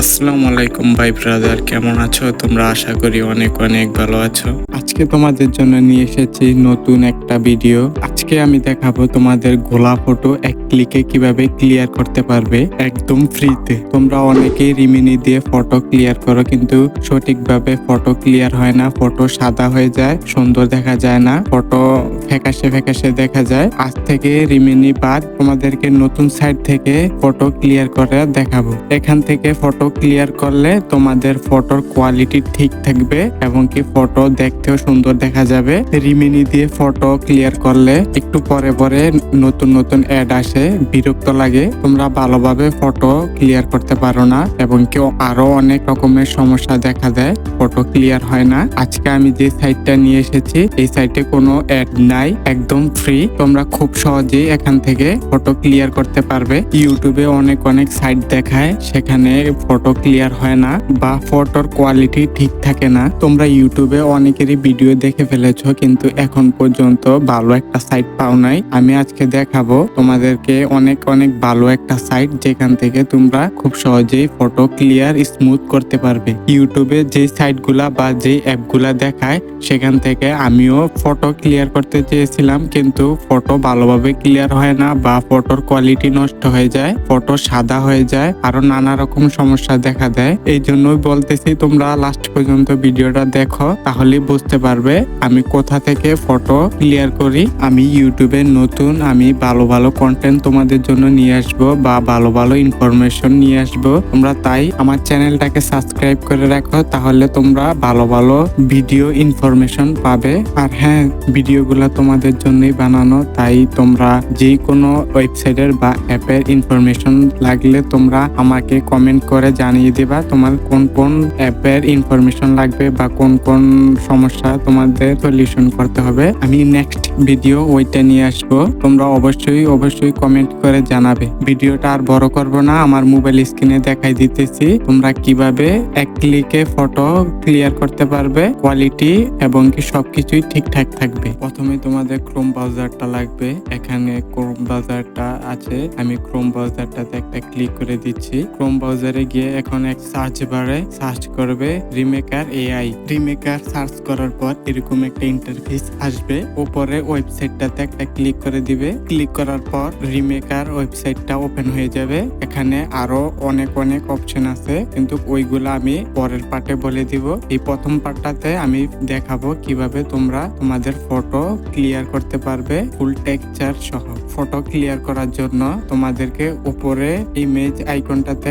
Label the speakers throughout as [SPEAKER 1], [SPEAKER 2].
[SPEAKER 1] আসসালামু আলাইকুম ভাই ব্রাদার কেমন আছো? তোমরা আশা করি অনেক অনেক ভালো আছো। আজকে তোমাদের জন্য নিয়ে এসেছি নতুন একটা ভিডিও আজকে আমি দেখাবো তোমাদের গোলা ফটো এক ক্লিকে কীভাবে ক্লিয়ার করতে পারবে একদম ফ্রিতে তোমরা অনেকেই রিমিনি দিয়ে ফটো ক্লিয়ার করো, কিন্তু সঠিকভাবে ফটো ক্লিয়ার হয় না ফটো সাদা হয়ে যায়, সুন্দর দেখা যায় না ফটো ফ্যাকাশে ফ্যাকাশে দেখা যায়। আজ থেকে রিমিনি বাদ তোমাদেরকে নতুন সাইট থেকে ফটো ক্লিয়ার করে দেখাবো। এখান থেকে ফটো ক্লিয়ার করলে তোমাদের ফটোর কোয়ালিটি ঠিক থাকবে এবং কি ফটো দেখতেও সুন্দর দেখা যাবে। রিমিনি দিয়ে ফটো ক্লিয়ার করলে একটু পরে পরে নতুন নতুন অ্যাড আসে, বিরক্ত লাগে। তোমরা ভালোভাবে ফটো ক্লিয়ার করতে পারো না এবং কেউ আরও অনেক রকমের সমস্যা দেখা দেয় ফটো ক্লিয়ার হয় না। আজকে আমি যে সাইটটা নিয়ে এসেছি, এই সাইটে কোনো অ্যাড নাই, একদম ফ্রি তোমরা খুব সহজেই এখান থেকে ফটো ক্লিয়ার করতে পারবে। ইউটিউবে অনেক অনেক সাইট দেখায়, সেখানে ফটো ক্লিয়ার হয় না বা ফটোর কোয়ালিটি ঠিক থাকে না। তোমরা ইউটিউবে অনেকেরই ভিডিও দেখে ফেলেছো, কিন্তু এখন পর্যন্ত ভালো একটা সাইট পাও নাই। আমি আজকে দেখাবো তোমাদেরকে অনেক অনেক ভালো একটা সাইট যেখান থেকে তোমরা খুব সহজেই ফটো ক্লিয়ার স্মুথ করতে পারবে। ইউটিউবে যে সাইটগুলা বা যে অ্যাপগুলা দেখায়, সেখান থেকে আমিও ফটো ক্লিয়ার করতে চেয়েছিলাম, কিন্তু ফটো ভালোভাবে ক্লিয়ার হয় না বা ফটোর কোয়ালিটি নষ্ট হয়ে যায় ফটো সাদা হয়ে যায়, আরও নানা রকম সমস্যা দেখা দেয়। এই জন্যই বলতেছি, তোমরা লাস্ট পর্যন্ত ভিডিওটা দেখো তাহলে বুঝতে পারবে আমি কোথা থেকে ফটো ক্লিয়ার করি, আমি ইউটিউবে নতুন, আমি ভালো ভালো কন্টেন্ট তোমাদের জন্য নিয়ে আসব বা ভালো ভালো ইনফরমেশন নিয়ে আসব। তোমরা তাই আমার চ্যানেলটাকে সাবস্ক্রাইব করে রাখো, তাহলে তোমরা ভালো ভালো ভিডিও ইনফরমেশন পাবে। আর হ্যাঁ ভিডিওগুলো তোমাদের জন্যই বানানো, তাই তোমরা যে কোনো ওয়েবসাইটের বা অ্যাপের ইনফরমেশন লাগলে তোমরা আমাকে কমেন্ট করে জানিয়ে দিবা, তোমার কোন কোন অ্যাপের ইনফরমেশন লাগবে বা কোন কোন সমস্যা তোমাদের সলিউশন করতে হবে। আমি নেক্সট ভিডিও ওইটা নিয়ে আসব। তোমরা অবশ্যই অবশ্যই কমেন্ট করে জানাবে। ভিডিওটা আর বড় করব না, আমার মোবাইল স্ক্রিনে দেখাই দিতেছি। তোমরা কীভাবে এক ক্লিকে ফটো ক্লিয়ার করতে পারবে কোয়ালিটি এবং কি সবকিছুই ঠিকঠাক থাকবে। প্রথমে তোমাদের ক্রোম ব্রাউজারটা লাগবে। এখানে ক্রোম ব্রাউজারটা আছে। আমি ক্রোম ব্রাউজারটাতে একটা ক্লিক করে দিচ্ছি। ক্রোম ব্রাউজারে গিয়ে এখন এক সার্চ বারে সার্চ করবে রিমেকার এআই রিমেকার সার্চ করার পর এরকম একটা ইন্টারফেস আসবে। উপরে ওয়েবসাইটটাতে একটা ক্লিক করে দিবে। ক্লিক করার পর রিমেকার ওয়েবসাইটটা ওপেন হয়ে যাবে। এখানে আরও অনেক অনেক অপশন আছে। কিন্তু ওইগুলো আমি পরের পার্টে বলে দিব। এই প্রথম পার্টটাতে আমি দেখাবো কীভাবে তোমরা তোমাদের ফটো ক্লিয়ার করতে পারবে ফুল টেক্সচার সহ। ফটো ক্লিয়ার করার জন্য তোমাদেরকে উপরে ইমেজ আইকনটাতে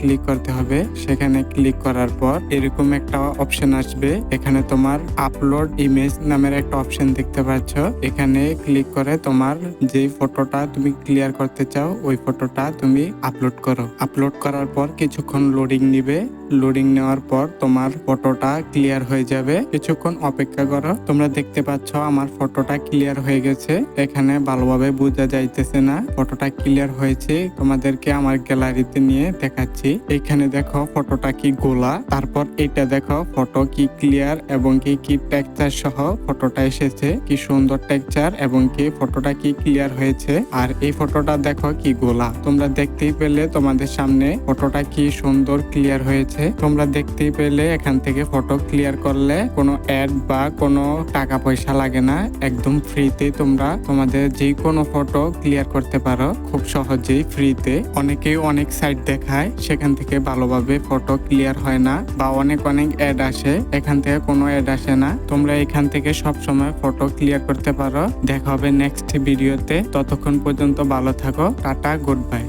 [SPEAKER 1] ক্লিক করতে হবে। সেখানে ক্লিক করার পর এরকম একটা অপশন আসবে। এখানে তোমার আপলোড ইমেজ নামের একটা অপশন দেখতে পাচ্ছ। এখানে ক্লিক করে তোমার যে ফটোটা তুমি ক্লিয়ার করতে চাও, ওই ফটোটা তুমি আপলোড করো। আপলোড করার পর কিছুক্ষণ লোডিং নিবে। লোডিং নেওয়ার পর তোমার ফটোটা ক্লিয়ার হয়ে যাবে। কিছুক্ষণ অপেক্ষা করো। তোমরা দেখতে পাচ্ছ আমার ফটোটা ক্লিয়ার হয়ে গেছে। এখানে ভালোভাবে বোঝা যাইতেছে না। ফটোটা ক্লিয়ার হয়েছে। তোমাদেরকে আমার গ্যালারিতে নিয়ে দেখাচ্ছি। এখানে দেখো ফটোটা কি গোলা। তারপর এটা দেখো ফটো কি ক্লিয়ার এবং কি কি টেক্সচার সহ ফটোটা এসেছে। কি সুন্দর টেক্সচার এবং কি ফটোটা কি ক্লিয়ার হয়েছে। আর এই ফটোটা দেখো কি গোলা। তোমরা দেখতেই পেলে তোমাদের সামনে ফটোটা কি সুন্দর ক্লিয়ার হয়েছে। তোমরা দেখতেই পেলে, এখান থেকে ফটো ক্লিয়ার করলে কোনো অ্যাড বা কোনো টাকা পয়সা লাগে না। একদম ফ্রিতে তোমরা তোমাদের যে কোনো ফটো ক্লিয়ার করতে পারো। খুব সহজেই ফ্রিতে অনেকেই অনেক সাইট দেখায়, সেখান থেকে ভালোভাবে ফটো ক্লিয়ার হয় না বা অনেক অনেক অ্যাড আসে, এখান থেকে কোনো অ্যাড আসে না। তোমরা এখান থেকে সব সময় ফটো ক্লিয়ার করতে পারো। দেখা হবে নেক্সট ভিডিওতে ততক্ষণ পর্যন্ত ভালো থাকো। Tata good bye